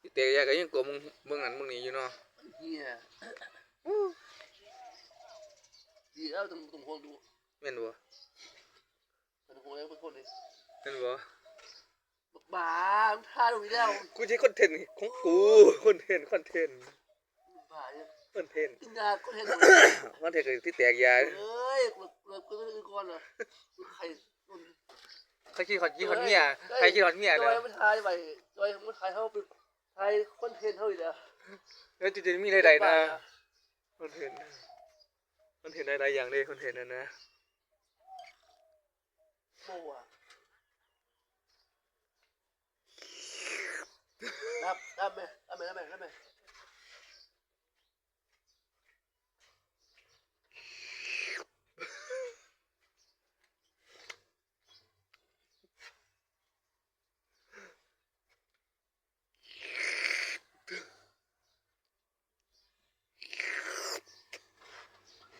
ที่แต่ยาก็ยังกลัวมึงเบิ่งนั้นมึงนี่อยู่เนาะเฮียดีแล้วตรงตรงคนดูแม่นบ่ตรงคนแล้วเป็นคนเลยแม่นบ่บ้าท่าตรงนี้แล้ว กูใช้คอนเทนต์ของกูคอนเทนต์คอนเทนต์บ้าเนี่ยคอนเทนต์กินยาก็เห็นคอนเทนต์ก็ที่แตกยาเอ้ยเราเราก็ต้องก่อนเหรอใครเขาคิดฮอดยี่ฮอดเมียใครคิดฮอดเมียจเด้ออยไม่ทายไปจอยไม่ทายเขาเป็น ทายคอนเทนต์เขาอีกแล้วแล้วจะมีหลายๆนะคอนเทนต์คอนเทนต์หลายๆอย่างเลยคอนเทนต์นั่นนะ โม่อะรับรับไหมรับไหมรับไหมรับไหม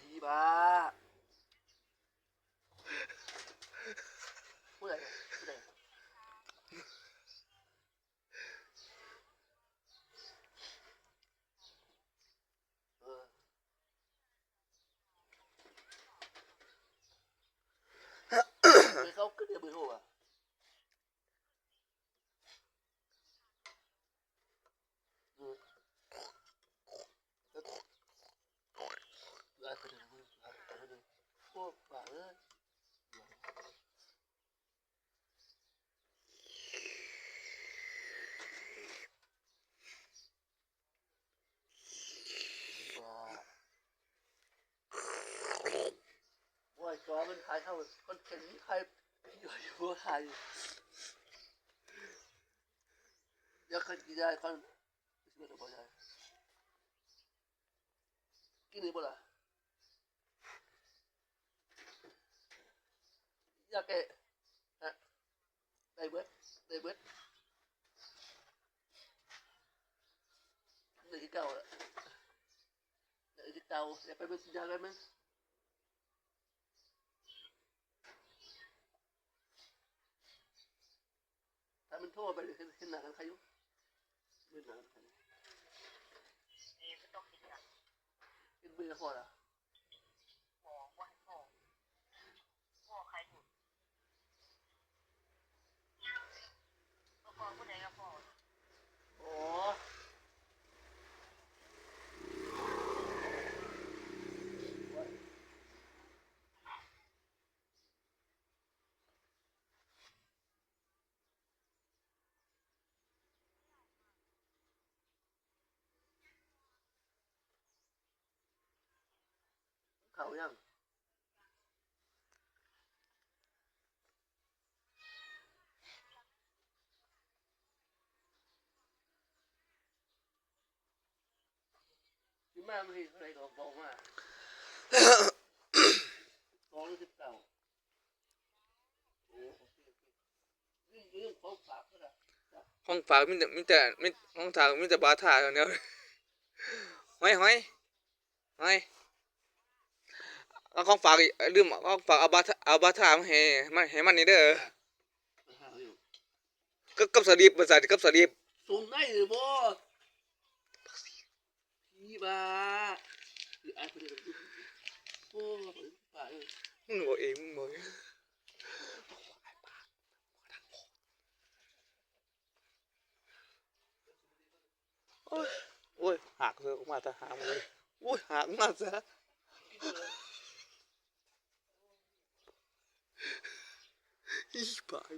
อีบ้า ผู้ใดผู้ใดเออไปเขาขึ้นเดี๋ยว มือโหอะอืมแล้วลาไปเดี๋ยวมือลาไปเดี๋ยวพวกบ้าเอ้ยว่ามันถ่ายเท่าคนเข็นใครอยู่อยู่ถ่ายอยากกินได้คนไม่ได้บ่ได้กินได้บ่ล่ะอยากแกฮะได้เบิดได้เบิดได้ที่เก่าละได้ที่เก่าอยากไปเป็นสัญญากันมั้ยามันโทษไปเลยขึ้นขึ้นหนากันใครอยุมื อหนากันใครขึ้นมือพอละโอ้ เขายังที่มาไม่เห็นอะไรก็บอกมาสองหรือสิบเก้าโอ้โอเคโอเคนี่เรื่องของฝากก็ได้ห้องฝากมีแต่มีแต่มีห้องฝากมีแต่บาทาอย่างเดียวห้อยห้อยห้อย เอาของฝากอีกลืมเอาของฝากเอาบาทาเอาบาทามาให้มาให้มันนี่เด้อปัญหาอยู่กับกับสลีปภาษากับสลีปส่งได้หรือบ่พี่บ้าหรือไอ้คนเดียวโอ้ป่าเออมึงบอกเองมึงบอกเองโอ้ยโอ้ยหักเลยออกมาแต่หามเลยโอ้ยหักมาซะ อีบาย